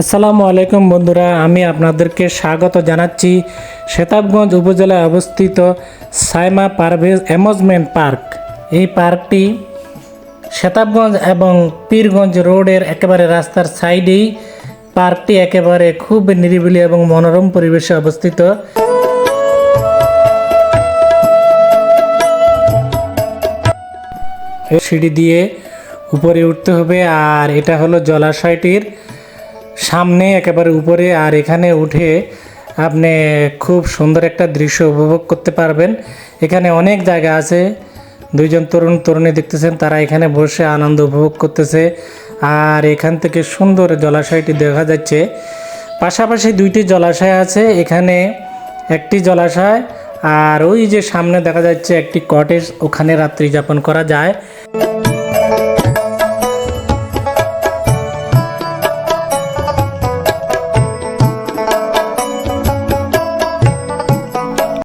আসসালামু আলাইকুম বন্ধুরা, আমি আপনাদেরকে স্বাগত জানাচ্ছি শেতাবগঞ্জ উপজেলায় অবস্থিত সাইমা পারভেজ অ্যামুজমেন্ট পার্ক। এই পার্কটি শেতাবগঞ্জ এবং পীরগঞ্জ রোডের একেবারে রাস্তার সাইডেই। পার্কটি একেবারে খুব নিরিবিলি এবং মনোরম পরিবেশে অবস্থিত। সিঁড়ি দিয়ে উপরে উঠতে হবে, আর এটা হলো জলাশয়টির সামনে একেবারে উপরে আর এখানে উঠে আপনি খুব সুন্দর একটা দৃশ্য উপভোগ করতে পারবেন। এখানে অনেক জায়গা আছে। দুইজন তরুণ তরুণী দেখতেছেন, তারা এখানে বসে আনন্দ উপভোগ করতেছে। আর এখান থেকে সুন্দর জলাশয়টি দেখা যাচ্ছে। পাশাপাশি দুইটি জলাশয় আছে, এখানে একটি জলাশয় আর ওই যে সামনে দেখা যাচ্ছে একটি কটেজ, ওখানে রাত্রি যাপন করা যায়।